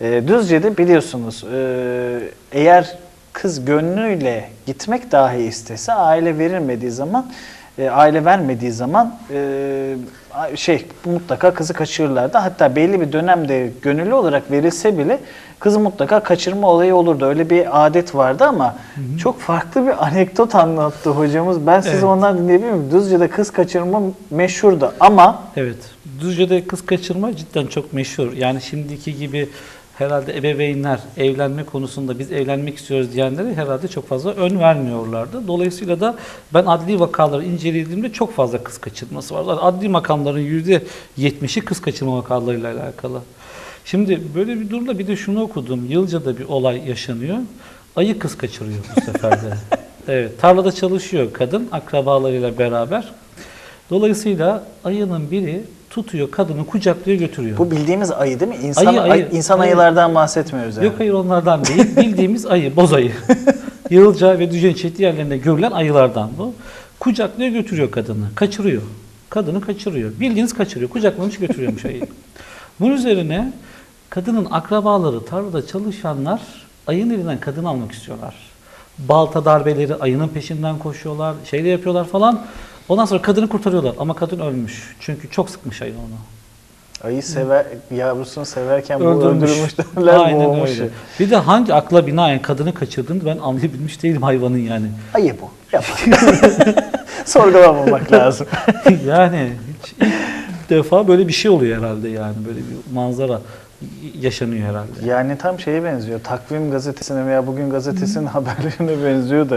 E, Düzce'de biliyorsunuz e, eğer kız gönlüyle gitmek dahi istese aile verilmediği zaman e, aile vermediği zaman e, şey mutlaka kızı kaçırırlardı. Hatta belli bir dönemde gönüllü olarak verilse bile kızı mutlaka kaçırma olayı olurdu. Öyle bir adet vardı ama çok farklı bir anekdot anlattı hocamız. Ben size Evet. ondan dinleyebilir miyim? Düzce'de kız kaçırma meşhurdu ama Evet. Düzce'de kız kaçırma cidden çok meşhur. Yani şimdiki gibi herhalde ebeveynler evlenme konusunda biz evlenmek istiyoruz diyenlere herhalde çok fazla ön vermiyorlardı. Dolayısıyla da ben adli vakaları incelediğimde çok fazla kız kaçırması var. Adli makamların %70'i kız kaçırma vakalarıyla alakalı. Şimdi böyle bir durumda bir de şunu okudum. Yılca'da bir olay yaşanıyor. Ayı kız kaçırıyor bu sefer de. evet, tarlada çalışıyor kadın akrabalarıyla beraber. Dolayısıyla ayının biri tutuyor kadını kucaklıyor götürüyor. bu bildiğimiz ayı değil mi? İnsan, Ayı, ayı. ay- insan Ayı. ayılardan bahsetmiyoruz. yani. Yok hayır onlardan değil. Bildiğimiz ayı, boz ayı. Yılca ve Düzce'nin çeşitli yerlerinde görülen ayılardan bu. Kucaklıyor götürüyor kadını. Kaçırıyor. Kadını kaçırıyor. Bildiğiniz kaçırıyor. Kucaklamış götürüyormuş ayıyı. Bunun üzerine kadının akrabaları tarlada çalışanlar ayının elinden kadını almak istiyorlar. Balta darbeleri ayının peşinden koşuyorlar. Şeyle yapıyorlar falan. Ondan sonra kadını kurtarıyorlar ama kadın ölmüş. Çünkü çok sıkmış ayı onu. Ayı sever, yavrusunu severken bu Öldürmüş. öldürmüş derler, Aynen boğmuş. öyle. Bir de hangi akla binaen kadını kaçırdığını ben anlayabilmiş değilim hayvanın yani. Ayı bu. Sorgulamamak lazım. yani hiç ilk defa böyle bir şey oluyor herhalde yani böyle bir manzara yaşanıyor herhalde. Yani tam şeye benziyor. Takvim gazetesine veya bugün gazetesinin haberlerine benziyor da.